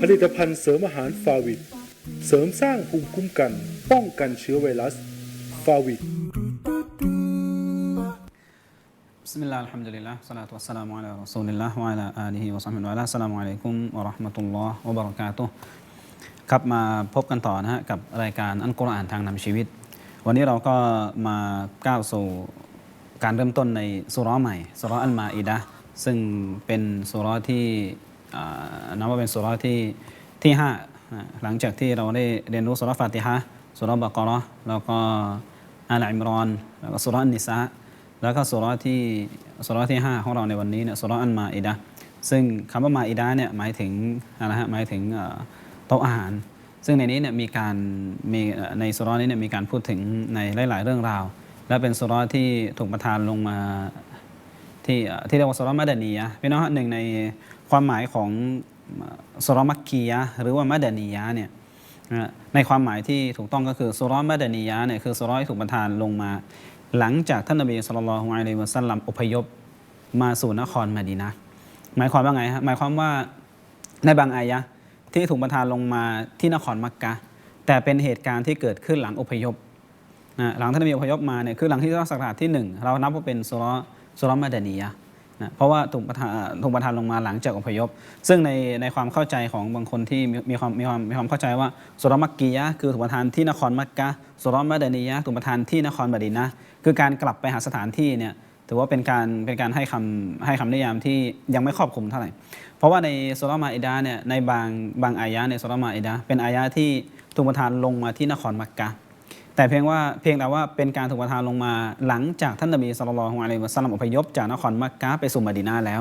ผลิตภัณฑ์เสริมอาหารฟาวิดเสริมสร้างภูมิคุ้มกัน ป้องกันเชื้อไวรัส ฟาวิดบิสมิลลาห์อัลฮัมดุลิลลาห์สลาตุวัสสลามุอะลัยฮิรอซุลิลลาห์วะอะลาอาลีฮิวะซัฮบิฮิวะลาสลามุอะลัยกุมวะเราะห์มะตุลลอฮ์วะบะเราะกาตุฮ์ครับมาพบกันต่อนะฮะกับรายการอันกุรอานทางนำชีวิต วันนี้เราก็มาก้าวสู่การเริ่มต้นในสุร้อใหม่สุร้ออัลมาอิดะซึ่งเป็นสุร้อที่ นับว่าเป็นสุราที่ที่ห้าหลังจากที่เราได้เรียนรู้สุราฟาติฮะสุราบะกาะห์แล้วก็อาลอิมรอนแล้วก็สุราอันนิสาแล้วก็สุราที่สุราที่ 5 ของเราในวันนี้เนี่ยสุราอันมาอิดะซึ่งคำว่ามาอิดะเนี่ยหมายถึงอะไรฮะหมายถึงโต๊ะอาหาร ซึ่งในนี้เนี่ยมีการมีในสุรานี้เนี่ยมีการพูดถึงในหลาย ๆ เรื่องราว และเป็นสุราที่ถูกประทานลงมาที่ที่เรียกว่าสุรามัดานียะพี่น้องฮะหนึ่งใน ความหมายของสุราะห์มักกียะหรือว่ามัดานียะเนี่ยในความหมายที่ถูกต้องก็คือสุราะห์มัดานียะเนี่ยคือสุราะห์ที่ถูกประทานลงมา หลังจากท่านนบีสุลต่านละฮ์อะลัยฮิวะสัลลัมอพยพมาสู่นครมาดีนะห์หมายความว่าไงฮะหมายความว่าในบางอายะที่ถูกประทานลงมาที่นครมักกะแต่เป็นเหตุการณ์ที่เกิดขึ้นหลังอพยพหลังท่านนบีอพยพมาเนี่ยคือหลังที่รัชกาลที่หนึ่งเรานับว่าเป็นสุราะห์สุราะห์มัดานียะ นะเพราะว่าถูกประทานถูกประทานลงมาหลังจากอพยพ ซึ่งในในความเข้าใจของบางคนที่มีความมีความมีความเข้าใจว่าสุรมักกียะคือถูกประทานที่นครมักกะสุราะห์มัดนียะถูกประทานที่นครมดีนนะคือการกลับไปหาสถานที่เนี่ยถือว่าเป็นการเป็นการให้คำให้คำนิยามที่ยังไม่ครอบคลุมเท่าไหร่ เพราะว่าในสุรมาอิดะห์เนี่ยในบางบางอายะในสุรมาอิดะห์เป็นอายะที่ถูกประทานลงมาที่นครมักกะ แต่เพียงว่าเพียงแต่ว่าเป็นการถูกประทานลงมาหลังจากท่านนบีสุลต่านละฮ์อะลัยวะสัลลัมอพยพจากนครมักกะไปสู่มดีนาแล้ว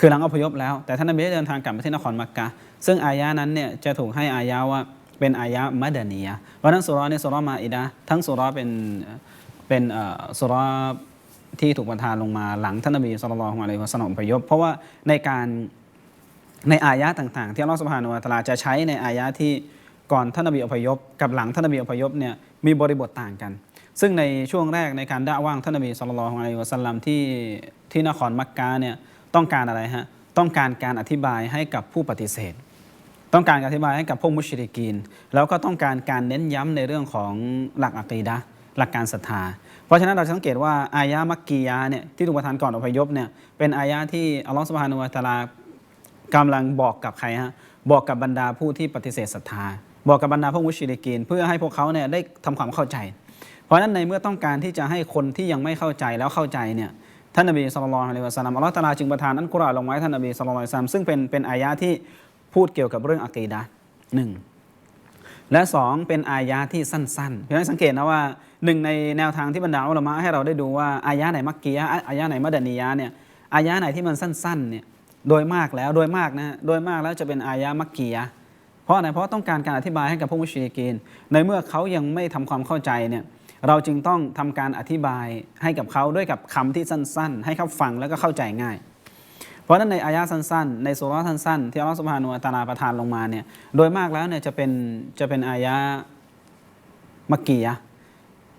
คือหลังอพยพแล้วแต่ท่านนบีได้เดินทางกลับไปที่นครมักกะซึ่งอายะนั้นเนี่ยจะถูกให้อายะว่าเป็นอายะมัดานียะเพราะนั้นสุราะห์นี้สุรามาอิดะทั้งสุราเป็นเป็นเอ่อสุราที่ถูกประทานลงมาหลังท่านนบีสุลต่านละฮ์อะลัยวะสัลลัมอพยพ เพราะว่าในการในอายะต่างๆ ที่อัลลอฮฺสุบฮานุวะตลาจะใช้ในอายะที่ก่อนท่านนบีอพยพ กับหลังท่านนบีอพยพเนี่ย มีบริบทต่างกัน ซึ่งในช่วงแรกในการด่าว่างท่านนบีสุลต่านอะลัยฮิวะสัลลัมที่ที่นครมักกะเนี่ยต้องการอะไรฮะต้องการการอธิบายให้กับผู้ปฏิเสธ ต้องการการอธิบายให้กับพวกมุชริกีน แล้วก็ต้องการการเน้นย้ำในเรื่องของหลักอะกีดะหลักการศรัทธา เพราะฉะนั้นเราจะสังเกตว่าอายะมักกียะเนี่ยที่ถูกประทานก่อนอพยพเนี่ยเป็นอายะที่อัลลอฮฺสุบฮานุวะตะอาลากำลังบอกกับใครฮะบอกกับบรรดาผู้ที่ปฏิเสธศรัทธา บอกกับบรรดาพวกมุชริกีนเพื่อให้พวกเขาเนี่ยได้ทำความเข้าใจ เพราะฉะนั้นในเมื่อต้องการที่จะให้คนที่ยังไม่เข้าใจแล้วเข้าใจเนี่ยท่านนบีสุลต่านอะลัยฮิวะสัลลัมอัลลอฮฺตาลาจึงประทานอัลกุรอานลงไว้ท่านนบีสุลต่านอะลัยซัมซึ่งเป็นเป็นอายะห์ที่พูดเกี่ยวกับเรื่องอะกีดะห์หนึ่งและสองเป็นอายะที่สั้นๆเพียงสังเกตนะว่าหนึ่งในแนวทางที่บรรดาอุลามะให้เราได้ดูว่าอายะไหนมักกียะอายะไหนมัดานียะเนี่ยอายะไหนที่มันสั้นๆเนี่ยโดยมากแล้วโดยมากนะโดยมากแล้วจะเป็นอายะมักกียะ เพราะอะไรเพราะต้องการการอธิบายให้กับพวกมุชริกีน ในเมื่อเขายังไม่ทำความเข้าใจเนี่ยเราจึงต้องทำการอธิบายให้กับเขาด้วยกับคำที่สั้น ๆ ให้เขาฟังแล้วก็เข้าใจง่าย เพราะฉะนั้นในอายะสั้น ๆ ในสุราสั้น ๆ ที่อัลลอฮฺสุบฮานุวะตาลาประทานลงมาเนี่ยโดยมากแล้วเนี่ยจะเป็นจะเป็นอายะมักกียะ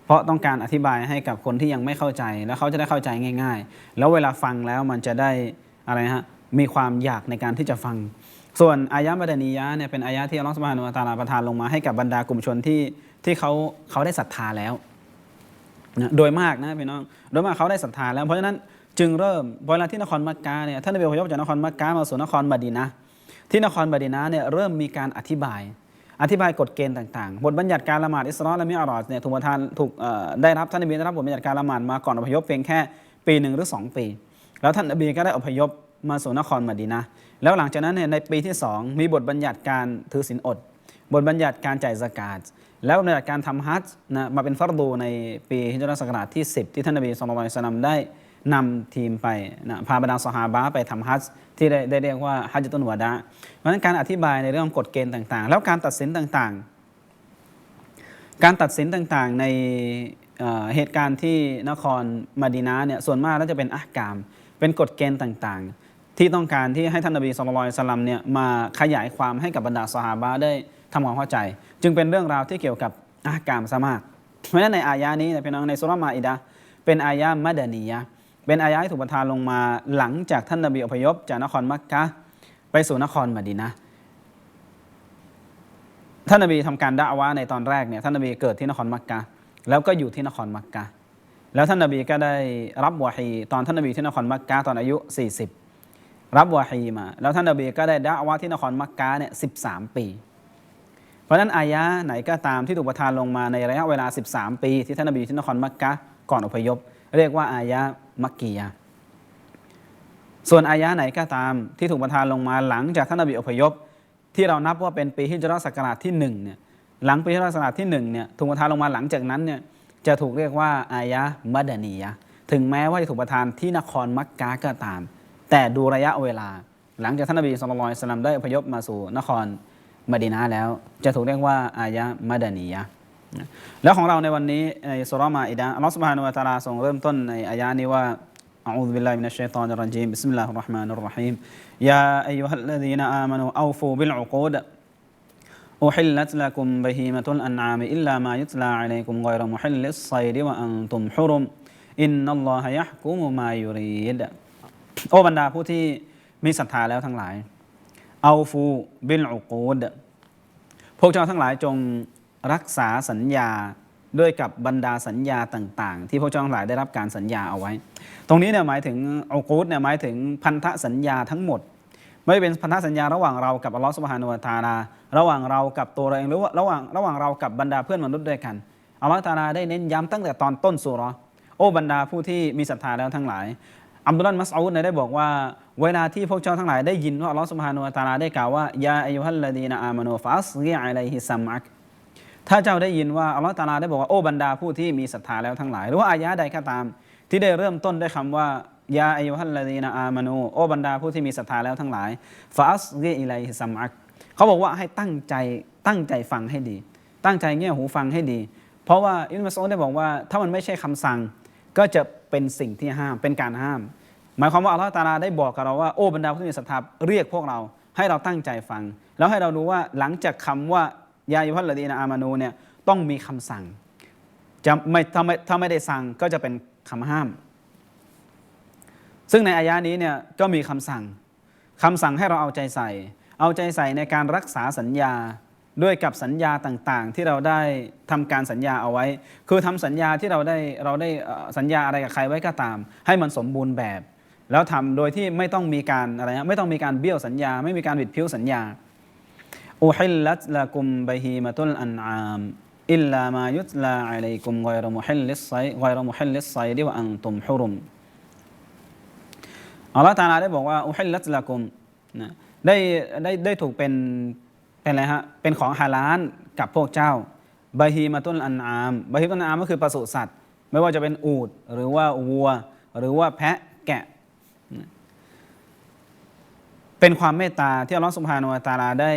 เพราะต้องการอธิบายให้กับคนที่ยังไม่เข้าใจ แล้วเขาจะได้เข้าใจง่าย ๆ แล้วเวลาฟังแล้วมันจะได้อะไรฮะมีความอยากในการที่จะฟัง ส่วนอายะมัดนียะเนี่ยเป็นอายะที่อัลลอฮฺสุบฮานุวะตะอาลาประทานลงมาให้กับบรรดากลุ่มชนที่ที่เขาเขาได้ศรัทธาแล้วนะโดยมากนะพี่น้องโดยมากเขาได้ศรัทธาแล้วเพราะฉะนั้นจึงเริ่มเวลาที่นครมักกะเนี่ยท่านนบีอพยพจากนครมักกะมาสู่นครมดีนะที่นครมดีนะเนี่ยเริ่มมีการอธิบาย อธิบายกฎเกณฑ์ต่างๆ บทบัญญัติการละหมาดอิสลามและมิอาราจเนี่ยถูกประทานถูกได้รับท่านนบีได้รับบทบัญญัติการละหมาดมาก่อนอพยพเพียงแค่ปีหนึ่งหรือสองปี แล้วท่านนบีก็ได้อพยพ มาสู่นครมดีนะแล้วหลังจากนั้นเนี่ยในปีที่สองมีบทบัญญัติการถือศีลอด บทบัญญัติการจ่ายสกาดแล้วในการทำฮัจญ์นะมาเป็นฟัรดูในปีฮิจรัสกราชที่ 10 ที่ท่านนบีสุลต่านสลัมได้นำทีมไปนะพาบรรดาสหาบะไปทำฮัจญ์ที่ได้ได้เรียกว่าฮัจญ์ตุนวดะเพราะฉะนั้นการอธิบายในเรื่องกฎเกณฑ์ต่าง ๆ แล้วการตัดสินต่างๆ การตัดสินต่างๆในเเหตุการณ์ที่นครมาดีนาเนี่ยส่วนมากแล้วจะเป็นอักกาม เป็นกฎเกณฑ์ต่างๆ ที่ต้องการที่ให้ท่านนบีสุลต่านสลัมเนี่ยมาขยายความให้กับบรรดาสหาบะห์ได้ทำความเข้าใจ จึงเป็นเรื่องราวที่เกี่ยวกับอากามซะมากเพราะฉะนั้นในอายะนี้นะพี่น้องในสุรมาอิดะเป็นอายะมัดานียะเป็นอายะที่ถูกประทานลงมาหลังจากท่านนบีอพยพจากนครมักกะไปสู่นครมดีนะท่านนบีทำการดะอาวะในตอนแรกเนี่ยท่านนบีเกิดที่นครมักกะแล้วก็อยู่ที่นครมักกะแล้วท่านนบีก็ได้รับวะฮีตอนท่านนบีที่นครมักกะตอนอายุ 40 รับวะฮีมา แล้วท่านนบีก็ได้ดะอาวะที่นครมักกะเนี่ย13ปี เพราะนั้นอายะไหนก็ตามที่ถูกประทานลงมาในระยะเวลา 13 ปี ที่ท่านนบีอยู่ที่นครมักกะก่อนอพยพ เรียกว่าอายะมักกียะส่วนอายะไหนก็ตามที่ถูกประทานลงมาหลังจากท่านนบีอพยพ ที่เรานับว่าเป็นปีฮิจรัตศักราชที่หนึ่งเนี่ยหลังปีฮิจรัตศักราชที่หนึ่งเนี่ยถูกประทานลงมาหลังจากนั้นเนี่ยจะถูกเรียกว่าอายะมัดานียะถึงแม้ว่าจะถูกประทานที่นครมักกะก็ตาม แต่ดูระยะเวลา หลังจากท่านนบีสุลต่านสลัมได้อพยพมาสู่นครมะดีนะห์แล้ว จะถูกเรียกว่าอายะห์มัดานียะห์นะแล้วของเราในวันนี้ในสุราะห์มาอิดะห์อัลลอฮฺสุบฮานุวะตะอาลาทรงเริ่มต้นในอายะห์นี้ว่า أعوذ بالله من الشيطان الرجيم بسم الله الرحمن الرحيم يا أيها الذين آمنوا أوفوا بالعقود أحلت لكم بهيمة الأنعام إلا ما يتلى عليكم غير محل الصيد وأنتم حرم إن الله يحكم ما يريد โอ้บรรดาผู้ที่มีศรัทธาแล้วทั้งหลาย เอาฟูบิลอุกูดพวกเจ้าทั้งหลายจงรักษาสัญญาด้วยกับบรรดาสัญญาต่าง ๆ ที่พวกเจ้าทั้งหลายได้รับการสัญญาเอาไว้ ตรงนี้เนี่ยหมายถึงอุกูดเนี่ยหมายถึงพันธสัญญาทั้งหมด ไม่เป็นพันธสัญญาระหว่างเรากับอัลลอฮฺสุบฮานุวะตาลาระหว่างเรากับตัวเราเองหรือว่าระหว่างระหว่างเรากับบรรดาเพื่อนมนุษย์ด้วยกันอัลลอฮฺตาลาได้เน้นย้ำตั้งแต่ตอนต้นสุราะห์โอ้บรรดาผู้ที่มีศรัทธาแล้วทั้งหลาย อัมดุลลาห์มัสอูดเนี่ยได้บอกว่า เวลาที่พวกเจ้าทั้งหลายได้ยินว่าอัลลอฮฺสุบฮานุวะตาลาได้กล่าวว่ายาอายุฮัลลดีนอามานูฟาสกีอะลัยฮิซัมักถ้าเจ้าได้ยินว่าอัลลอฮฺตาลาได้บอกว่าโอ้บรรดาผู้ที่มีศรัทธาแล้วทั้งหลาย หรือว่าอายะห์ใดก็ตาม ที่ได้เริ่มต้นด้วยคำว่ายาอายุฮัลลดีนอามานูโอ้บรรดาผู้ที่มีศรัทธาแล้วทั้งหลายฟาสกีอิลัยฮิซัมักเขาบอกว่าให้ตั้งใจตั้งใจฟังให้ดี ตั้งใจเงี่ยหูฟังให้ดี เพราะว่าอิบนุมัสอูดได้บอกว่าถ้ามันไม่ใช่คำสั่งก็จะเป็นสิ่งที่ห้ามเป็นการห้าม หมายความว่าอัลลอฮฺตาลาได้บอกกับเราว่าโอ้บรรดาผู้มีศรัทธาเรียกพวกเราให้เราตั้งใจฟัง แล้วให้เราดูว่าหลังจากคำว่ายายุฮัลลดีนอามานูเนี่ยต้องมีคำสั่งจะไม่ถ้าไม่ถ้าไม่ได้สั่งก็จะเป็นคำห้าม ซึ่งในอายะนี้เนี่ยก็มีคำสั่งคำสั่งให้เราเอาใจใส่ เอาใจใส่ในการรักษาสัญญาด้วยกับสัญญาต่างๆ ที่เราได้ทำการสัญญาเอาไว้ คือทำสัญญาที่เราได้เราได้สัญญาอะไรกับใครไว้ก็ตาม ให้มันสมบูรณ์แบบ แล้วทำโดยที่ไม่ต้องมีการอะไรนะไม่ต้องมีการเบี้ยวสัญญา ไม่มีการบิดพิ้วสัญญาอุฮิลลัตละกุมบะฮีมะตุลอันอามอิลลามายุตลาอะลัยกุมกอยรมุฮิลลิสไซกอยรมุฮิลลิสไซดิวะอันตุมฮุรุมอัลลอฮฺตาลาได้บอกว่าอุฮิลลัตละกุมนะได้ได้ได้ถูกเป็นเป็นอะไรฮะเป็นของฮาลาลกับพวกเจ้าบาฮีมาตุนอันอามบาฮีมาตุนอันอามก็คือปศุสัตว์ ไม่ว่าจะเป็นอูดหรือว่าวัว หรือว่าแพะแกะ เป็นความเมตตาที่อัลลอฮฺสุบฮานุวะตาลาได้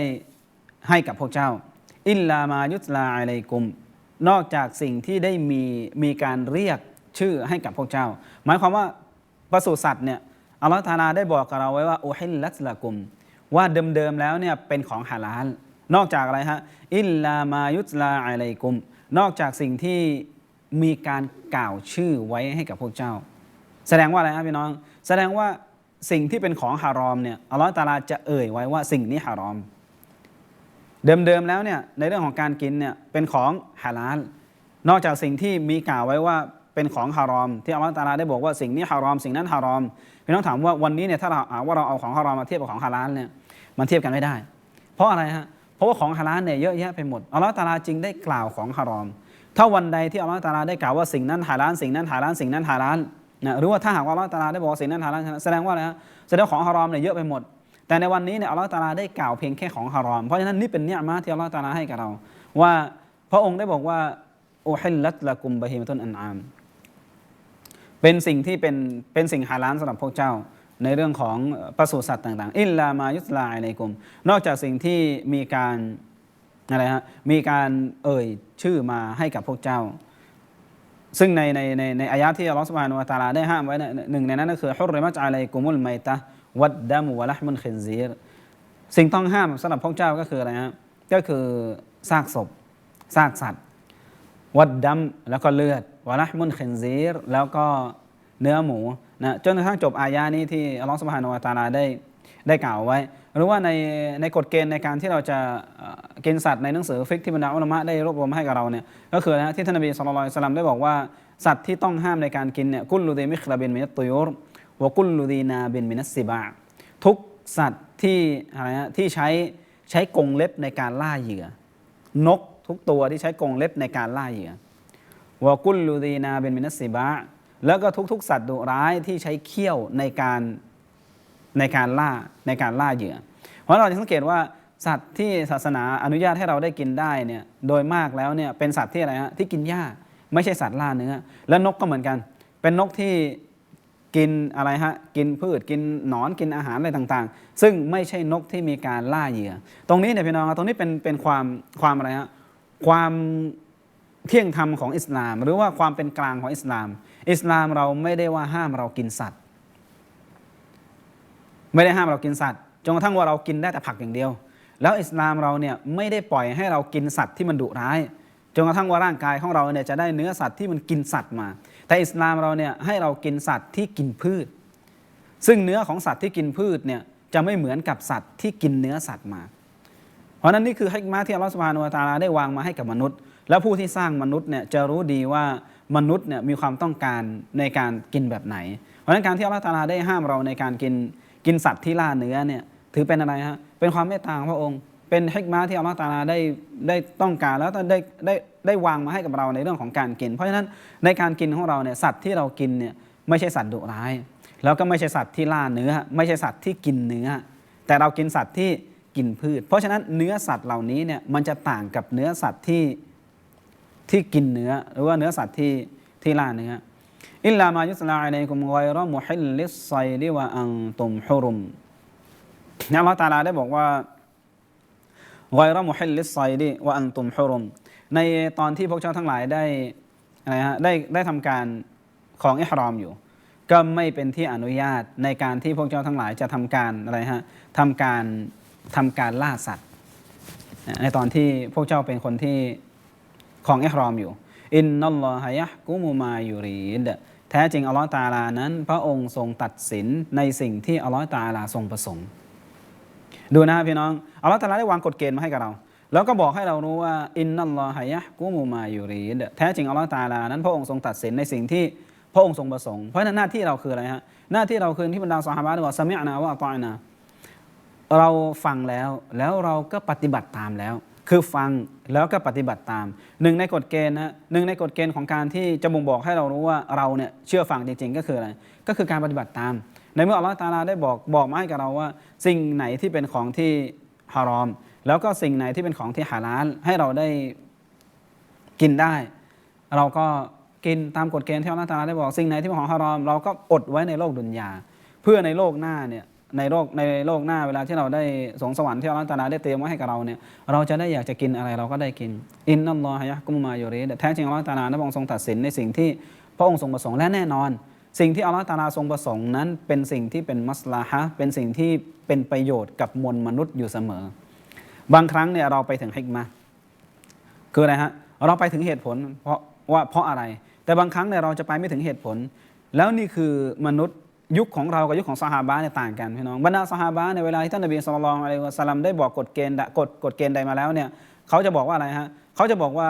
ให้กับพวกเจ้า อิลลามายุตลาอะลัยกุม นอกจากสิ่งที่ได้มีมีการเรียกชื่อให้กับพวกเจ้า หมายความว่าปศุสัตว์เนี่ยอัลลอฮฺตาลาได้บอกกับเราไว้ว่าโอฮิลลัตละกุม ว่าเดิมๆแล้วเนี่ยเป็นของฮาลาลนอกจากอะไรฮะอิลลามายุตลาอะลัยกุม นอกจากสิ่งที่มีการกล่าวชื่อไว้ให้กับพวกเจ้า แสดงว่าอะไรครับพี่น้อง แสดงว่า สิ่งที่เป็นของฮารอมเนี่ยอัลลอฮฺตาลาจะเอ่ยไว้ว่าสิ่งนี้ฮารอม เดิมๆแล้วเนี่ยในเรื่องของการกินเนี่ยเป็นของฮาลาลนอกจากสิ่งที่มีกล่าวไว้ว่าเป็นของฮารอม ที่อัลลอฮฺตาลาได้บอกว่าสิ่งนี้ฮารอม สิ่งนั้นฮารอมพี่น้องถามว่าวันนี้เนี่ยถ้าเราหาว่าเราเอาของฮารอมมาเทียบกับของฮาลาลเนี่ยมันเทียบกันไม่ได้ เพราะอะไรฮะเพราะว่าของฮาลาลเนี่ยเยอะแยะไปหมดอัลลอฮฺตาลาจึงได้กล่าวของฮารอม ถ้าวันใดที่อัลลอฮฺตาลาได้กล่าวว่าสิ่งนั้นฮาลาลสิ่งนั้นฮาลาลสิ่งนั้นฮาลาล นะหรือว่าถ้าหากว่าอัลลอฮฺตาลาได้บอกว่าสิ่งนั้นฮาลาลแสดงว่าอะไรฮะแสดงของฮารอมเนี่ยเยอะไปหมด แต่ในวันนี้เนี่ยอัลลอฮฺตาลาได้กล่าวเพียงแค่ของฮารอม เพราะฉะนั้นนี่เป็นเนียมาที่อัลลอฮฺตาลาให้กับเรา ว่าพระองค์ได้บอกว่าโอฮิลลัตละกุมบะฮีมตุนอันอามเป็นสิ่งที่เป็นเป็นสิ่งฮาลาลสำหรับพวกเจ้าในเรื่องของปศุสัตว์ต่าง ๆ อิลลามายุสลาอะลัยกุมนอกจากสิ่งที่มีการอะไรฮะมีการเอ่ยชื่อมาให้กับพวกเจ้า ซึ่งในในในในอายะที่อัลลอฮฺสุบฮานุวะตาลาได้ห้ามไว้หนึ่งในนั้นก็คือฮุรริมัตอะลัยกุมุลไมตะวัดดัมวะละห์มุนคินซีรสิ่งต้องห้ามสำหรับพวกเจ้าก็คืออะไรฮะก็คือซากศพซากสัตว์ วัดดัมแล้วก็เลือดวะละห์มุนคินซีรแล้วก็เนื้อหมูนะจนกระทั่งจบอายานี้ที่อัลลอฮฺสุบฮานุวะตาลาได้ได้กล่าวไว้ หรือว่าในในกฎเกณฑ์ในการที่เราจะเอ่อกินสัตว์ในหนังสือฟิกที่บรรดาอุลมะได้รวบรวมมาให้กับเราเนี่ยก็คือนะที่ท่านนบีสุลต่านสลัมได้บอกว่าสัตว์ที่ต้องห้ามในการกินเนี่ยกุลลูดีมิคลาบินมินัตตุยุรวะกุลลูดีนาบินมินัสซิบะทุกสัตว์ที่อะไรนะที่ใช้ใช้กรงเล็บในการล่าเหยื่อนกทุกตัวที่ใช้กรงเล็บในการล่าเหยื่อวกุลลูดีนาเป็นมินัสซิบะแล้วก็ทุกๆ สัตว์ดุร้ายที่ใช้เขี้ยวในการ ในการล่าในการล่าเหยื่อ เพราะเราจะสังเกตว่าสัตว์ที่ศาสนาอนุญาตให้เราได้กินได้เนี่ยโดยมากแล้วเนี่ยเป็นสัตว์ที่อะไรฮะที่กินหญ้าไม่ใช่สัตว์ล่าเนื้อและนกก็เหมือนกัน เป็นนกที่กินอะไรฮะกินพืชกินหนอนกินอาหารอะไรต่างๆ ซึ่งไม่ใช่นกที่มีการล่าเหยื่อ ตรงนี้เนี่ยพี่น้องครับตรงนี้เป็นเป็นความความอะไรฮะความเที่ยงธรรมของอิสลาม หรือว่าความเป็นกลางของอิสลาม อิสลามเราไม่ได้ว่าห้ามเรากินสัตว์ ไม่ได้ห้ามเรากินสัตว์จนกระทั่งว่าเรากินได้แต่ผักอย่างเดียว แล้วอิสลามเราเนี่ยไม่ได้ปล่อยให้เรากินสัตว์ที่มันดุร้ายจนกระทั่งว่าร่างกายของเราเนี่ยจะได้เนื้อสัตว์ที่มันกินสัตว์มา แต่อิสลามเราเนี่ยให้เรากินสัตว์ที่กินพืช ซึ่งเนื้อของสัตว์ที่กินพืชเนี่ยจะไม่เหมือนกับสัตว์ที่กินเนื้อสัตว์มา เพราะนั้นนี่คือฮิกมาที่อัลลอฮฺสุบฮานุวะตาลาได้วางมาให้กับมนุษย์ แล้วผู้ที่สร้างมนุษย์เนี่ยจะรู้ดีว่ามนุษย์เนี่ยมีความต้องการในการกินแบบไหน เพราะนั้นการที่อัลลอฮฺตาลาได้ห้ามเราในการกิน กินสัตว์ที่ล่าเนื้อเนี่ยถือเป็นอะไรฮะเป็นความเมตตาของพระองค์ เป็นฮิกมาที่อัลลอฮฺตะอาลาได้ได้ต้องการแล้วได้ได้ได้วางมาให้กับเราในเรื่องของการกิน เพราะฉะนั้นในการกินของเราเนี่ยสัตว์ที่เรากินเนี่ยไม่ใช่สัตว์ดุร้าย แล้วก็ไม่ใช่สัตว์ที่ล่าเนื้อ ไม่ใช่สัตว์ที่กินเนื้อ แต่เรากินสัตว์ที่กินพืช เพราะฉะนั้นเนื้อสัตว์เหล่านี้เนี่ยมันจะต่างกับเนื้อสัตว์ที่ที่กินเนื้อ หรือว่าเนื้อสัตว์ที่ที่ล่าเนื้อ อิลลามายุสลาอะลัยกุมไกรมุฮิลลิสไซดิวะอันตุมฮุรุมนะอัลลอฮฺตะอาลาได้บอกว่าไกรมุฮิลลิสไซดิวะอันตุมฮุรุมในตอนที่พวกเจ้าทั้งหลายได้อะไรฮะได้ได้ทำการของอิฮรอมอยู่ ก็ไม่เป็นที่อนุญาตในการที่พวกเจ้าทั้งหลายจะทำการอะไรฮะทำการทำการล่าสัตว์ ในตอนที่พวกเจ้าเป็นคนที่ของอิฮรอมอยู่ อินนัลลอฮะยะกุมุมายูรีดแท้จริงอัลลอฮ์ตาลานั้น พระองค์ทรงตัดสินในสิ่งที่อัลลอฮ์ตาลาทรงประสงค์ ดูนะพี่น้องอัลลอฮ์ตาลาได้วางกฎเกณฑ์มาให้กับเรา แล้วก็บอกให้เรารู้ว่าอินนัลลอฮะยะกุมุมายูรีดแท้จริงอัลลอฮ์ตาลานั้น พระองค์ทรงตัดสินในสิ่งที่พระองค์ทรงประสงค์เพราะฉะนั้นหน้าที่เราคืออะไรฮะหน้าที่เราคือที่บรรดาสหายบอกสมิอานาว่าตอยนาเราฟังแล้วแล้วเราก็ปฏิบัติตามแล้ว คือฟังแล้วก็ปฏิบัติตามหนึ่งในกฎเกณฑ์นะหนึ่งในกฎเกณฑ์ของการที่จะบ่งบอกให้เรารู้ว่าเราเนี่ยเชื่อฟังจริงๆ ก็คืออะไรก็คือการปฏิบัติตาม ในเมื่ออัลลอฮฺตาลาได้บอกบอกมาให้กับเราว่า สิ่งไหนที่เป็นของที่ฮารอม แล้วก็สิ่งไหนที่เป็นของที่ฮาลาลให้เราได้กินได้ เราก็กินตามกฎเกณฑ์ที่อัลลอฮฺตาลาได้บอกสิ่งไหนที่เป็นของฮารอม เราก็อดไว้ในโลกดุนยาเพื่อในโลกหน้าเนี่ย ในโลกในโลกหน้าเวลาที่เราได้สงสวรรค์ที่อัลลอฮฺตาลาได้เตรียมไว้ให้กับเราเนี่ยเราจะได้อยากจะกินอะไรเราก็ได้กิน อินนัลลอฮะยะกุมมายูรีดแท้จริงอัลลอฮฺตาลาได้พระองค์ทรงตัดสินในสิ่งที่พระองค์ทรงประสงค์และแน่นอน สิ่งที่อัลลอฮฺตาลาทรงประสงค์นั้น เป็นสิ่งที่เป็นมัสลาฮะเป็นสิ่งที่เป็นประโยชน์กับมวลมนุษย์อยู่เสมอ บางครั้งเนี่ยเราไปถึงฮิกมะห์คืออะไรฮะเราไปถึงเหตุผลเพราะว่าเพราะอะไร แต่บางครั้งเนี่ยเราจะไปไม่ถึงเหตุผล แล้วนี่คือมนุษย์ ยุคของเรากับยุคของซอฮาบะเนี่ยต่างกันพี่น้องบรรดาซอฮาบะในเวลาที่ท่านนบีสุลต่านอะลัยฮิวะสัลลัมได้บอกกฎเกณฑ์กฎกฎเกณฑ์ใดมาแล้วเนี่ยเขาจะบอกว่าอะไรฮะเขาจะบอกว่า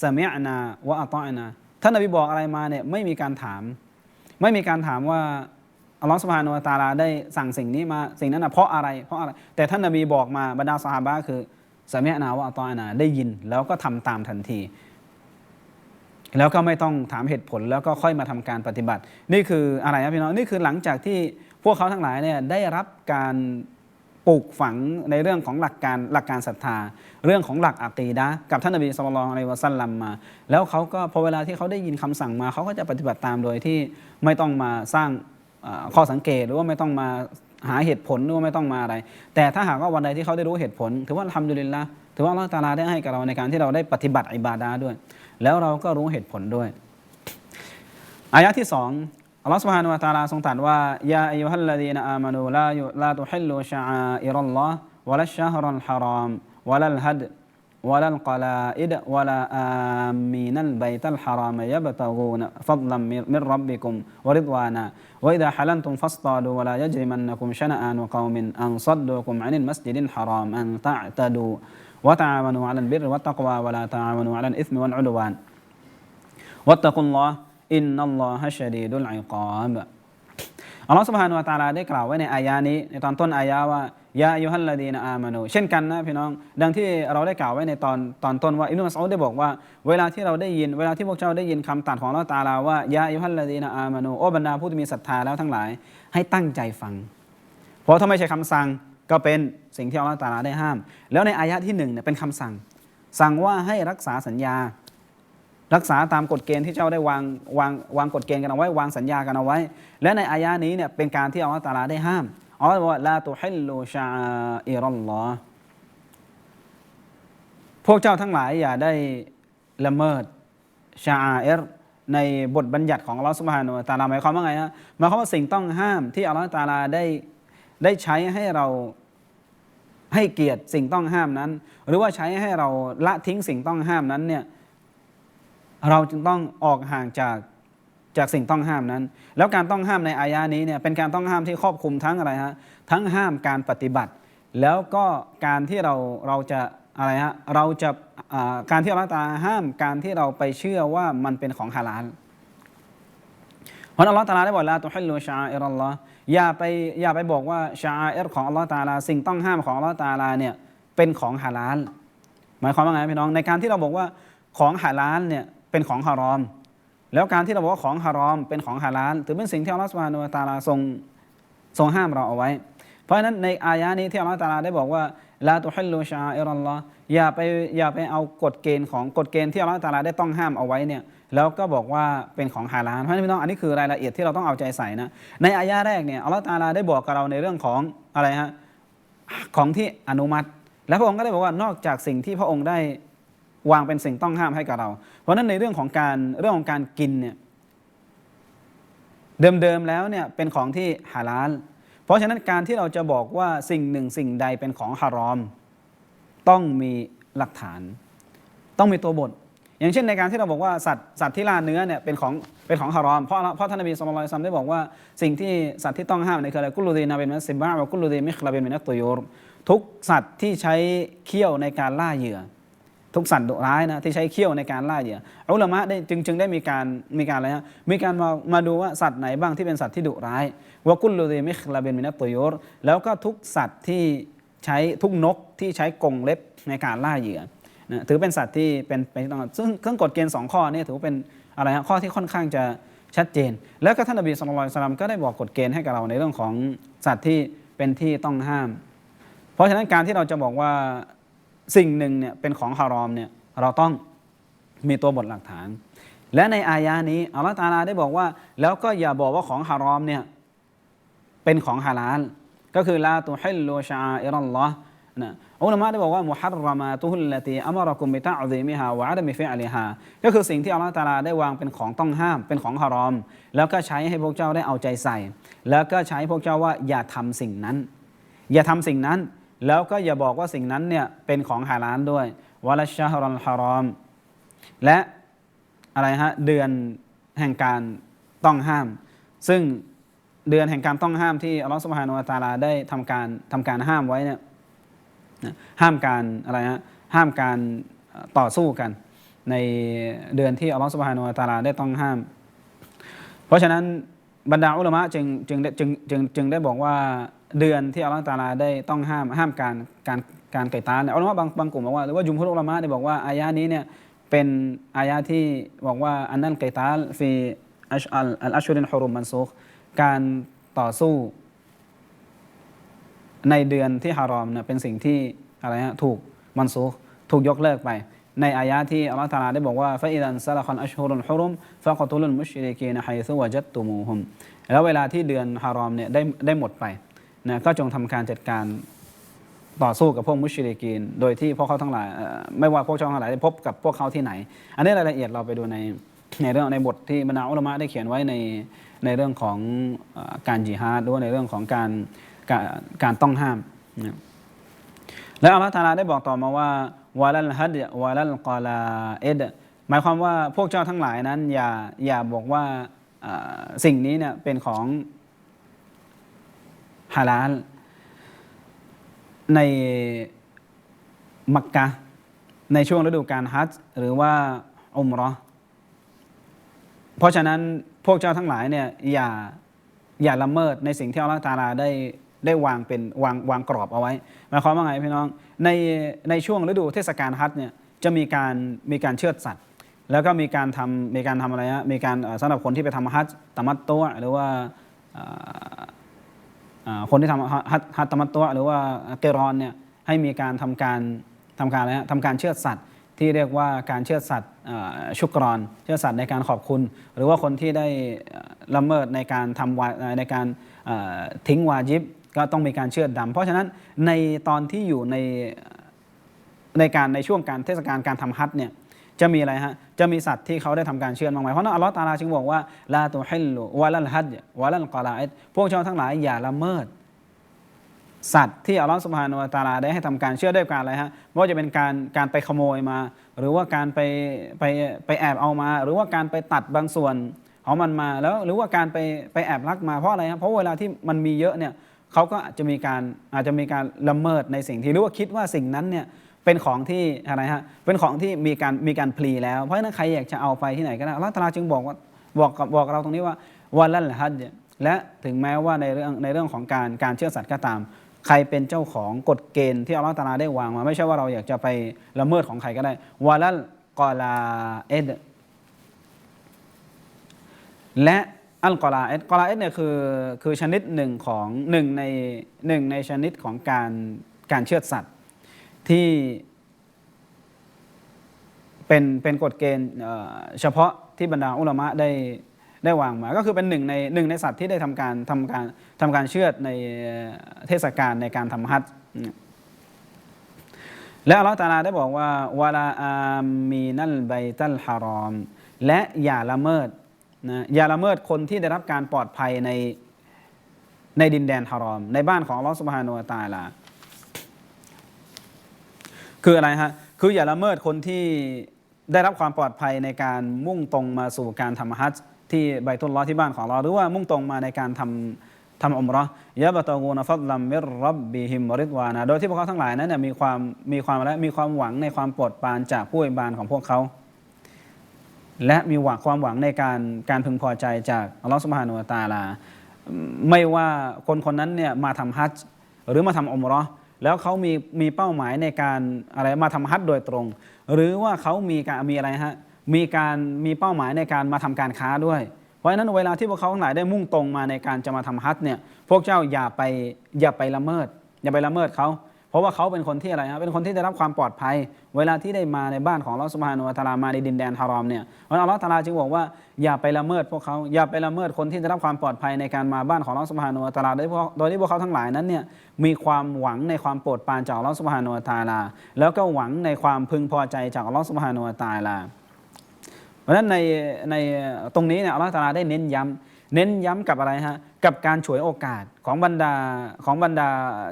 สมิอนาวะอัตอนาท่านนบีบอกอะไรมาเนี่ยไม่มีการถาม ไม่มีการถามว่าอัลลอฮฺสุบฮานุวะตาลาได้สั่งสิ่งนี้มาสิ่งนั้นนะเพราะอะไรเพราะอะไร แต่ท่านนบีบอกมาบรรดาซอฮาบะคือสมิอนาวะอัตอนาได้ยินแล้วก็ทำตามทันที แล้วก็ไม่ต้องถามเหตุผลแล้วก็ค่อยมาทำการปฏิบัติ นี่คืออะไรนะพี่น้องนี่คือหลังจากที่พวกเขาทั้งหลายเนี่ยได้รับการปลูกฝังในเรื่องของหลักการหลักการศรัทธา เรื่องของหลักอะกีดะกับท่านนบีสุลต่านอะลัยวะสัลลัมมา แล้วเขาก็พอเวลาที่เขาได้ยินคำสั่งมาเขาก็จะปฏิบัติตามโดยที่ไม่ต้องมาสร้างข้อสังเกตหรือว่าไม่ต้องมาหาเหตุผลหรือว่าไม่ต้องมาอะไร แต่ถ้าหากว่าวันใดที่เขาได้รู้เหตุผล ถือว่าทำดุลิลละถือว่าอัลลอฮฺตาลาได้ให้กับเราในการที่เราได้ปฏิบัติอิบาดาด้วย แล้วเราก็รู้เหตุผลด้วย อายะที่สองอัลลอฮฺ سبحانه และ تعالى ทรงตรัสว่ายาอายุฮัลลดีนอามานูลายุลาตุฮิลลูชาอิรัลลอฮ์วะลัชชะฮรัลฮารอมวะลัลฮัด ولا القلائد ولا آمين البيت الحرام يبتغون فضلا من ربكم ورضوانا وإذا حللتم فاصطادوا ولا يجرمنكم شنآن قوم أن صدوكم عن المسجد الحرام أن تعتدوا وتعاونوا على البر والتقوى ولا تعاونوا على الإثم والعدوان واتقوا اللهอินนัลลอฮะชะดีดุลอิกอบอัลลอฮฺสุบฮานุวะตะอาลาได้กล่าวไว้ในอายานี้ ในตอนต้นอายาว่ายายุฮัลลดีนอามานูเช่นกันนะพี่น้อง ดังที่เราได้กล่าวไว้ในตอนตอนต้นว่าอิบนุมัสอุดได้บอกว่า เวลาที่เราได้ยิน เวลาที่พวกเจ้าได้ยินคำตรัสของอัลลอฮฺตะอาลาว่ายายุฮัลลดีนอามานูโอ้บรรดาผู้ที่มีศรัทธาแล้วทั้งหลาย ให้ตั้งใจฟัง เพราะถ้าไม่ใช่คำสั่ง ก็เป็นสิ่งที่อัลลอฮฺตาลาได้ห้าม แล้วในอายะที่หนึ่งเนี่ยเป็นคำสั่ง สั่งว่าให้รักษาสัญญา รักษาตามกฎเกณฑ์ที่เจ้าได้วางวางวางกฎเกณฑ์กันเอาไว้วางสัญญากันเอาไว้ และในอายะนี้เนี่ยเป็นการที่อัลลอฮฺตาลาได้ห้ามอัลลอฮฺบอกว่าลาตุฮิลลูชาอิรัลลอฮ์พวกเจ้าทั้งหลายอย่าได้ละเมิดชาอิรในบทบัญญัติของอัลลอฮฺสุบฮานุตาลาหมายความว่าไงฮะหมายความว่าสิ่งต้องห้ามที่อัลลอฮฺตาลาได้ ได้ใช้ให้เราให้เกียรติสิ่งต้องห้ามนั้น หรือว่าใช้ให้เราละทิ้งสิ่งต้องห้ามนั้นเนี่ยเราจึงต้องออกห่างจากจากสิ่งต้องห้ามนั้น แล้วการต้องห้ามในอายานี้เนี่ยเป็นการต้องห้ามที่ครอบคลุมทั้งอะไรฮะทั้งห้ามการปฏิบัติ แล้วก็การที่เราเราจะอะไรฮะเราจะการที่อัลลอฮฺตาห้ามการที่เราไปเชื่อว่ามันเป็นของฮาลาลเพราะอัลลอฮฺตาลาได้บอกลาตุฮิลลูชาอิรัลลอฮ์ อย่าไปอย่าไปบอกว่าชาเอรของอัลลอฮฺตาลา สิ่งต้องห้ามของอัลลอฮฺตาลาเนี่ยเป็นของฮาลาลหมายความว่าไงพี่น้องในการที่เราบอกว่าของฮาลาลเนี่ยเป็นของฮารอม แล้วการที่เราบอกว่าของฮารอม เป็นของฮาลาลถือเป็นสิ่งที่อัลลอฮฺสุบฮานุตาลาทรงทรงห้ามเราเอาไว้ เพราะฉะนั้นในอายะนี้ที่อัลลอฮฺตาลาได้บอกว่าลาตุฮิลลูชาเอิรัลลอฮ์อย่าไปอย่าไปเอากฎเกณฑ์ของกฎเกณฑ์ที่อัลลอฮฺตาลาได้ต้องห้ามเอาไว้เนี่ย แล้วก็บอกว่าเป็นของฮาลาลเพราะฉะนั้นพี่น้องอันนี้คือรายละเอียดที่เราต้องเอาใจใส่นะในอายะแรกเนี่ยอัลลอฮฺตาลาได้บอกกับเราในเรื่องของอะไรฮะของที่อนุมัติ และพระองค์ก็ได้บอกว่านอกจากสิ่งที่พระองค์ได้วางเป็นสิ่งต้องห้ามให้กับเรา เพราะฉะนั้นในเรื่องของการเรื่องของการกินเนี่ยเดิมๆแล้วเนี่ยเป็นของที่ฮาลาลเพราะฉะนั้นการที่เราจะบอกว่าสิ่งหนึ่งสิ่งใดเป็นของฮารอม ต้องมีหลักฐาน ต้องมีตัวบท อย่างเช่นในการที่เราบอกว่าสัตว์สัตว์ที่ล่าเนื้อเนี่ยเป็นของเป็นของฮารอมเพราะเพราะท่านนบีสุลต่านได้บอกว่าสิ่งที่สัตว์ที่ต้องห้ามในคืออะไรกุลูดีนาเป็นมัสซิบะวกุลูดีมิคลาเป็นมินัตตุยรทุกสัตว์ที่ใช้เขี้ยวในการล่าเหยื่อ ทุกสัตว์ดุร้ายนะที่ใช้เขี้ยวในการล่าเหยื่ออุลามะได้จึงจึงได้มีการมีการอะไรฮะมีการมามาดูว่าสัตว์ไหนบ้างที่เป็นสัตว์ที่ดุร้ายวะกุลูดีมิคลาเบนมินัตตุยรแล้วก็ทุกสัตว์ที่ใช้ทุกนกที่ใช้กรงเล็บในการล่าเหยื่อ นะถือเป็นสัตว์ที่เป็นเป็นที่ต้องซึ่งเครื่องกฎเกณฑ์สองข้อนี้ถือว่าเป็นอะไรฮะข้อที่ค่อนข้างจะชัดเจน แล้วก็ท่านนบีสุลต่านสลัมก็ได้บอกกฎเกณฑ์ให้กับเราในเรื่องของสัตว์ที่เป็นที่ต้องห้าม เพราะฉะนั้นการที่เราจะบอกว่าสิ่งหนึ่งเนี่ยเป็นของฮารอมเนี่ยเราต้องมีตัวบทหลักฐาน และในอายานี้อัลลอฮฺตาลาได้บอกว่า แล้วก็อย่าบอกว่าของฮารอมเนี่ยเป็นของฮาลาล ก็คือลาตุฮิลลูชาอิรัลลอฮ์นะ อุลามะได้บอกว่ามุฮัรรมาตุฮุลลตีอัมรกุมบิตะอซีมิฮาวะอะดมิฟิอลิฮาก็คือสิ่งที่อัลลอฮฺตาลาได้วางเป็นของต้องห้ามเป็นของฮารอม แล้วก็ใช้ให้พวกเจ้าได้เอาใจใส่ แล้วก็ใช้พวกเจ้าว่าอย่าทำสิ่งนั้น อย่าทำสิ่งนั้น แล้วก็อย่าบอกว่าสิ่งนั้นเนี่ยเป็นของฮาลาลด้วยวะลัชชะฮรัลฮารอม และอะไรฮะเดือนแห่งการต้องห้าม ซึ่งเดือนแห่งการต้องห้ามที่อัลลอฮฺสุบฮานุวะตาลาได้ทำการทำการห้ามไว้เนี่ย นะห้ามการอะไรฮะห้ามการต่อสู้กัน ในเดือนที่อัลลอฮฺสุบฮานุวะตาลาได้ต้องห้าม เพราะฉะนั้นบรรดาอุลามะจึงจึงจึงจึงจึงได้บอกว่าเดือนที่อัลลอฮฺตาลาได้ต้องห้ามห้ามการการการไก่ตาเนี่ยอุลามะบางบางกลุ่มบอกว่าหรือว่ายุมฮุรอุลามะได้บอกว่าอายะนี้เนี่ยเป็นอายะที่บอกว่าอันนั้นไก่ตาฟีอัชอัลอัลอัชรุนฮุรุมมันซุกการต่อสู้ ในเดือนที่ฮารอมเนี่ยเป็นสิ่งที่อะไรฮะถูกมันซุกถูกยกเลิกไป ในอายะที่อัลลอฮฺตาลาได้บอกว่าฟะอิดันซาลคันอัชฮุรุนฮุรุมฟะกอตุลุลมุชริกีนไฮซุวะจัตตุมูฮุมแล้วเวลาที่เดือนฮารอมเนี่ยได้ได้หมดไปนะก็จงทำการจัดการต่อสู้กับพวกมุชริกีน โดยที่พวกเขาทั้งหลายไม่ว่าพวกเจ้าทั้งหลายได้พบกับพวกเขาที่ไหน อันนี้รายละเอียดเราไปดูในในเรื่องในบทที่บรรดาอุลามะได้เขียนไว้ในในเรื่องของอการจิฮาดหรือว่าในเรื่องของการ การต้องห้ามนะและอัลลอฮฺตาลาได้บอกต่อมาว่าวะลัลฮัดวะลัลกอลาเอดหมายความว่าพวกเจ้าทั้งหลายนั้น อย่าอย่าบอกว่าสิ่งนี้เนี่ยเป็นของฮาลาลในมักกะในช่วงฤดูการฮัจหรือว่าอุมรอเพราะฉะนั้นพวกเจ้าทั้งหลายเนี่ยอย่าอย่าละเมิดในสิ่งที่อัลลอฮฺตาลาได้ ได้วางเป็นวางวางกรอบเอาไว้หมายความว่าไงพี่น้องในในช่วงฤดูเทศกาลฮัจญ์เนี่ยจะมีการมีการเชือดสัตว์ แล้วก็มีการทำมีการทำอะไรฮะมีการสำหรับคนที่ไปทำฮัจญ์ตมัตตัวหรือว่าคนที่ทำฮัจฮัจฮัจญ์ตะมัตตัวหรือว่าเกรอนเนี่ยให้มีการทำการทำการอะไรฮะทำการเชือดสัตว์ที่เรียกว่าการเชื่อดสัตว์ชุกรอนเชื่อดสัตว์ในการขอบคุณ หรือว่าคนที่ได้ละเมิดในการทำวาเอ่อในการทิ้งวาจิบ ก็ต้องมีการเชือดดำเพราะฉะนั้นในตอนที่อยู่ในในการในช่วงการเทศกาลการทำฮัจญ์เนี่ยจะมีอะไรฮะจะมีสัตว์ที่เขาได้ทำการเชือดมากมายเพราะนั้นอัลลอฮฺตาลาจึงบอกว่าลาตุฮิลลุวะลัลฮัจญ์วะลัลกอลาอิดพวกเจ้าทั้งหลายอย่าละเมิด สัตว์ที่อัลลอฮฺสุบฮานุตาลาได้ให้ทำการเชื่อด้วยการอะไรฮะไม่ว่าจะเป็นการการไปขโมยมา หรือว่าการไปไปไปแอบเอามา หรือว่าการไปตัดบางส่วนของมันมาแล้วหรือว่าการไปไปแอบลักมาเพราะอะไรครับเพราะเวลาที่มันมีเยอะเนี่ย เขาก็อาจจะมีการอาจจะมีการละเมิดในสิ่งที่หรือว่าคิดว่าสิ่งนั้นเนี่ยเป็นของที่อะไรฮะเป็นของที่มีการมีการพลีแล้ว เพราะฉะนั้นใครอยากจะเอาไปที่ไหนก็ได้อัลลอฮฺตะอาลาจึงบอกว่าบอกกับบอกเราตรงนี้ว่าวันละฮัจญ์และถึงแม้ว่าในเรื่องในเรื่องของการการเชื่อสัตว์ก็ตาม ใครเป็นเจ้าของกฎเกณฑ์ที่อัลลอฮฺตะอาลาได้วางมา ไม่ใช่ว่าเราอยากจะไปละเมิดของใครก็ได้วาลัลกอลาเอดและ อัลกอลาเอดกอลาเอดเนี่ยคือคือชนิดหนึ่งของหนึ่งในหนึ่งในชนิดของการการเชือดสัตว์ที่เป็นเป็นกฎเกณฑ์เฉพาะที่บรรดาอุลามะได้ได้วางมา ก็คือเป็นหนึ่งในหนึ่งในสัตว์ที่ได้ทำการทำการทำการเชือดในเทศกาลในการทำฮัจและอัลลอฮฺตาลาได้บอกว่าวาลาอามีนัลไบตัลฮารอม และอย่าละเมิด นะอย่าละเมิดคนที่ได้รับการปลอดภัยในในดินแดนฮารอม ในบ้านของอัลลอฮฺสุบฮานุวตาลา คืออะไรฮะ คืออย่าละเมิดคนที่ได้รับความปลอดภัยในการมุ่งตรงมาสู่การทำฮัจญ์ที่ไบตุลลอที่บ้านของเราหรือว่ามุ่งตรงมาในการทำทำอมราะห์ยะบะตะกูนฟัดลัมมิรับบิฮิมริดวานะโดยที่พวกเขาทั้งหลายนั้นเนี่ยมีความมีความและมีความหวังในความโปรดปรานจากผู้อิบานของพวกเขา และมีหวังความหวังในการการพึงพอใจจากอัลลอฮฺสุบฮานุตาลา ไม่ว่าคนคนนั้นเนี่ยมาทำฮัจหรือมาทำอมราะห์แล้วเขามีมีเป้าหมายในการอะไรมาทำฮัจโดยตรง หรือว่าเขามีการมีอะไรฮะมีการมีเป้าหมายในการมาทำการค้าด้วย เพราะฉะนั้นเวลาที่พวกเขาทั้งหลายได้มุ่งตรงมาในการจะมาทำฮัจเนี่ยพวกเจ้าอย่าไปอย่าไปละเมิด อย่าไปละเมิดเขา ราะว่าเขาเป็นคนที่อะไรครับเป็นคนที่ได้รับความปลอดภัย เวลาที่ได้มาในบ้านของอัลอสุบฮานุวะตลามาในดินแดนฮารอมเนี่ยวันอัลลอฮฺตาลาจึงบอกว่าอย่าไปละเมิดพวกเขาอย่าไปละเมิดคนที่ได้รับความปลอดภัยในการมาบ้านของอัลอสุบฮานุวะตลาโดยพาะโดยที่พวกเขาทั้งหลายนั้นเนี่ยมีความหวังในความโปรดปรานจากอัลอสุบฮานุวะตะอาลา แล้วก็หวังในความพึงพอใจจากอัลอสุบฮานุวะตะอาลา เพราะฉะนั้นในในตรงนี้เนี่ยอัลลอฮฺตาลาได้เน้นย้ำเน้นย้ำกับอะไรฮะ กับการฉวยโอกาสของบรรดาของบรรดา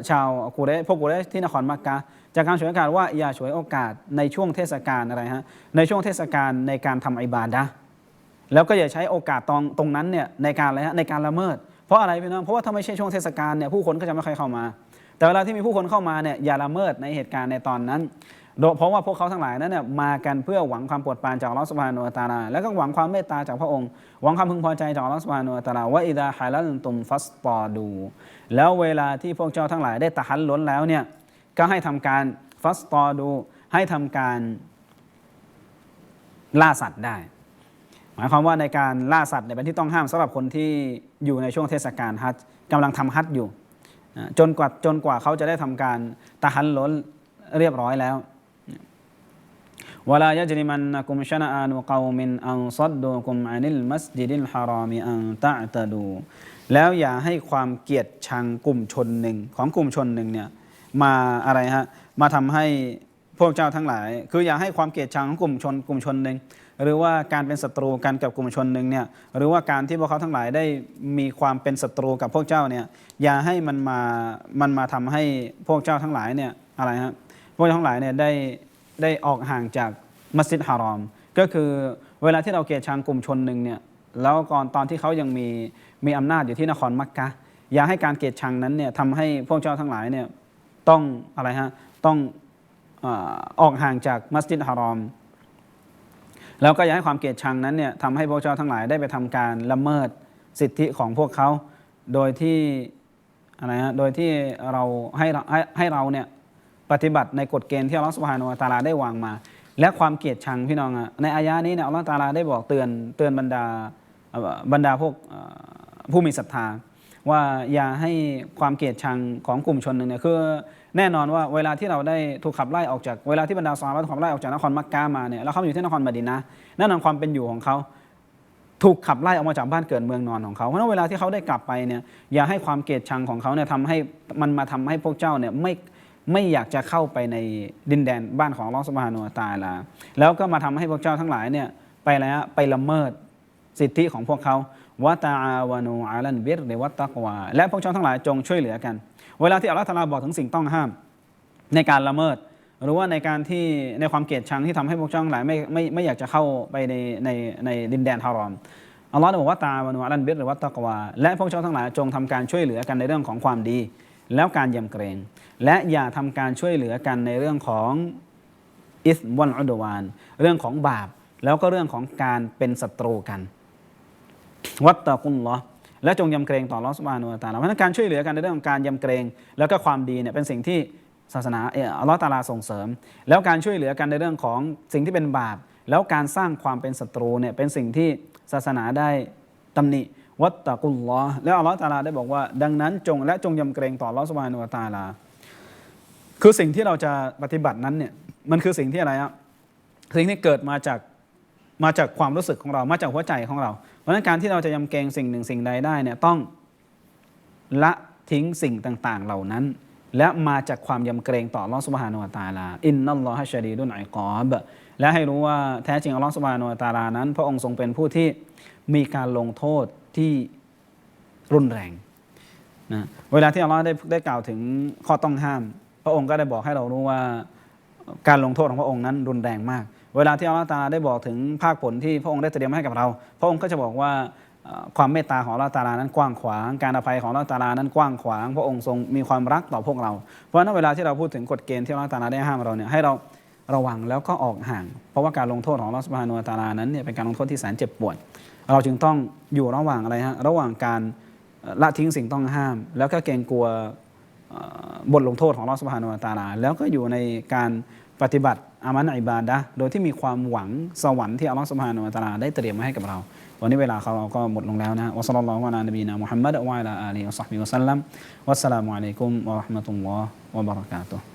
ชาวกูเรพวกกูเรที่นครมักกะจากการฉวยโอกาสว่าอย่าฉวยโอกาสในช่วงเทศกาลอะไรฮะในช่วงเทศกาลในการทำอิบาดะแล้วก็อย่าใช้โอกาสตรงตรงนั้นเนี่ยในการอะไรฮะในการละเมิด เพราะอะไรพี่น้องเพราะว่าถ้าไม่ใช่ช่วงเทศกาลเนี่ยผู้คนก็จะไม่ค่อยเข้ามา แต่เวลาที่มีผู้คนเข้ามาเนี่ยอย่าละเมิดในเหตุการณ์ในตอนนั้น เพราะว่าพวกเขาทั้งหลายนั้นเนี่ยมากันเพื่อหวังความโปรดปรานจากอัลลอฮฺสุบฮานุตาลาแล้วก็หวังความเมตตาจากพระองค์ หวังความพึงพอใจจากอัลลอฮฺสุบฮานุตาลาว่าอิดาฮาลันตุมฟัสตอดู แล้วเวลาที่พวกเจ้าทั้งหลายได้ตะฮันล้นแล้วเนี่ยก็ให้ทำการฟัสตอดู ให้ทำการล่าสัตว์ได้ หมายความว่าในการล่าสัตว์เนี่ยเป็นที่ต้องห้ามสำหรับคนที่อยู่ในช่วงเทศกาลฮัจกำลังทำฮัจอยู่จนกว่าจนกว่าเขาจะได้ทำการตะฮันล้นเรียบร้อยแล้ว วลายจริมันนะกุมชนะอานุกาวมินอันซัดดูกุมอานิลมัสยิดิลฮารอมิอันตะตะดูแล้วอย่าให้ความเกลียดชังกลุ่มชนหนึ่งของกลุ่มชนหนึ่งเนี่ยมาอะไรฮะมาทำให้พวกเจ้าทั้งหลาย คืออย่าให้ความเกลียดชังของกลุ่มชนกลุ่มชนหนึ่งหรือว่าการเป็นศัตรูกันกับกลุ่มชนหนึ่งเนี่ยหรือว่าการที่พวกเขาทั้งหลายได้มีความเป็นศัตรูกับพวกเจ้าเนี่ยอย่าให้มันมามันมาทำให้พวกเจ้าทั้งหลายเนี่ยอะไรฮะพวกเจ้าทั้งหลายเนี่ยได้ ได้ออกห่างจากมัสยิดฮารอม ก็คือเวลาที่เราเกลียดชังกลุ่มชนหนึ่งเนี่ยแล้วก่อนตอนที่เขายังมีมีอำนาจอยู่ที่นครมักกะอย่าให้การเกลียดชังนั้นเนี่ยทำให้พวกเจ้าทั้งหลายเนี่ยต้องอะไรฮะต้องอออกห่างจากมัสยิดฮารอม แล้วก็อย่าให้ความเกลียดชังนั้นเนี่ยทำให้พวกเจ้าทั้งหลายได้ไปทำการละเมิดสิทธิของพวกเขาโดยที่อะไรฮะโดยที่เราให้เราให้ให้เราเนี่ย ปฏิบัติในกฎเกณฑ์ที่อัลลอฮฺสุบฮานุตาลาได้วางมา และความเกลียดชังพี่น้องอะในอายะนี้เนี่ยอัลลอฮฺตาลาได้บอกเตือนเตือนบรรดาบรรดาพวกผู้มีศรัทธา ว่าอย่าให้ความเกลียดชังของกลุ่มชนหนึ่งเนี่ยคือแน่นอนว่าเวลาที่เราได้ถูกขับไล่ออกจากเวลาที่บรรดาซอฮาบะถูกขับไล่ออกจากนครมักกะมาเนี่ยแล้วเขามาอยู่ที่นครมะดินนะแน่นอนความเป็นอยู่ของเขาถูกขับไล่ออกมาจากบ้านเกิดเมืองนอนของเขาเพราะนั้นเวลาที่เขาได้กลับไปเนี่ยอย่าให้ความเกลียดชังของเขาเนี่ยทำให้มันมาทำให้พวกเจ้าเนี่ยไม่ ไม่อยากจะเข้าไปในดินแดนบ้านของลอสุบฮานุวตะอาลา แล้วก็มาทำให้พวกเจ้าทั้งหลายเนี่ยไปแล้วไปละเมิดสิทธิของพวกเขาวะตาอาวานูอาลันบิรหรือวัตตักวา และพวกเจ้าทั้งหลายจงช่วยเหลือกัน เวลาที่อัลลอฮฺตาลาบอกถึงสิ่งต้องห้ามในการละเมิด หรือว่าในการที่ในความเกลียดชังที่ทำให้พวกเจ้าทั้งหลายไม่ไม่ไม่อยากจะเข้าไปในในในดินแดนฮารอมอัลลอฮ์ได้บอกว่าตาวานุอัลันบิรหรือว่าตะกวา และพวกเจ้าทั้งหลายจงทำการช่วยเหลือกันในเรื่องของความดี แล้วการยำเกรง และอย่าทำการช่วยเหลือกันในเรื่องของอิสวันอุดวาน เรื่องของบาป แล้วก็เรื่องของการเป็นศัตรูกัน วัตตะกุลลอและจงยำเกรงต่อลอสบานุตาลาเพราะนั้นการช่วยเหลือกันในเรื่องของการยำเกรง แล้วก็ความดีเนี่ยเป็นสิ่งที่ศาสนาเอ่ออัลลอฮ์ตาลาส่งเสริม แล้วการช่วยเหลือกันในเรื่องของสิ่งที่เป็นบาป แล้วการสร้างความเป็นศัตรูเนี่ยเป็นสิ่งที่ศาสนาได้ตำหนิ วัตตะกุลลอแล้วอัลลอฮ์ตาลาได้บอกว่า ดังนั้นจงและจงยำเกรงต่อลอสบานุวตาลา คือสิ่งที่เราจะปฏิบัตินั้นเนี่ยมันคือสิ่งที่อะไรอะสิ่งที่เกิดมาจากมาจากความรู้สึกของเรามาจากหัวใจของเรา เพราะฉะนั้นการที่เราจะยำเกรงสิ่งหนึ่งสิ่งใดได้เนี่ยต้องละทิ้งสิ่งต่าง ๆ เหล่านั้น และมาจากความยำเกรงต่ออัลลอฮฺสุบฮานุวตาลาอินนัลลอฮะชะดีดุนไอกอบและให้รู้ว่าแท้จริงอัลลอฮฺสุบฮานุวตาลานั้น พระองค์ทรงเป็นผู้ที่มีการลงโทษ ที่รุนแรงนะเวลาที่อัลลอฮ์ได้ได้กล่าวถึงข้อต้องห้าม พระองค์ก็ได้บอกให้เรารู้ว่าการลงโทษของพระองค์นั้นรุนแรงมาก เวลาที่อัลลอฮฺตาลาได้บอกถึงภาคผลที่พระองค์ได้เตรียมให้กับเรา พระองค์ก็จะบอกว่าความเมตตาของอัลลอฮฺตาลานั้นกว้างขวาง การอภัยของอัลลอฮฺตาลานั้นกว้างขวาง พระองค์ทรงมีความรักต่อพวกเรา เพราะนั้นเวลาที่เราพูดถึงกฎเกณฑ์ที่อัลลอฮฺตาลาได้ห้ามเราเนี่ยให้เราระวังแล้วก็ออกห่าง เพราะว่าการลงโทษของอัลลอฮฺสุบฮานุวะตาลานั้นเนี่ยเป็นการลงโทษที่แสนเจ็บปวด เราจึงต้องอยู่ระหว่างอะไรฮะระหว่างการละทิ้งสิ่งต้องห้าม แล้วก็เกรงกลัวบทลงโทษของอัลอสุบานุวตาลา แล้วก็อยู่ในการปฏิบัติอามันอิบาดะโดยที่มีความหวังสวรรค์ที่อัลลอฮฺสุบฮานุวะตาลาได้เตรียมมาให้กับเรา วันนี้เวลาเราก็หมดลงแล้วนะวะซัลลัลลอฮุอะลานบีนะมุฮัมมัดวะอะลาอาลีฮิวะศอฮบิฮิวะซัลลัมวัสสลามุอะลัยกุมวะราะห์มะตุลลอฮ์วะบะเราะกาตุฮ์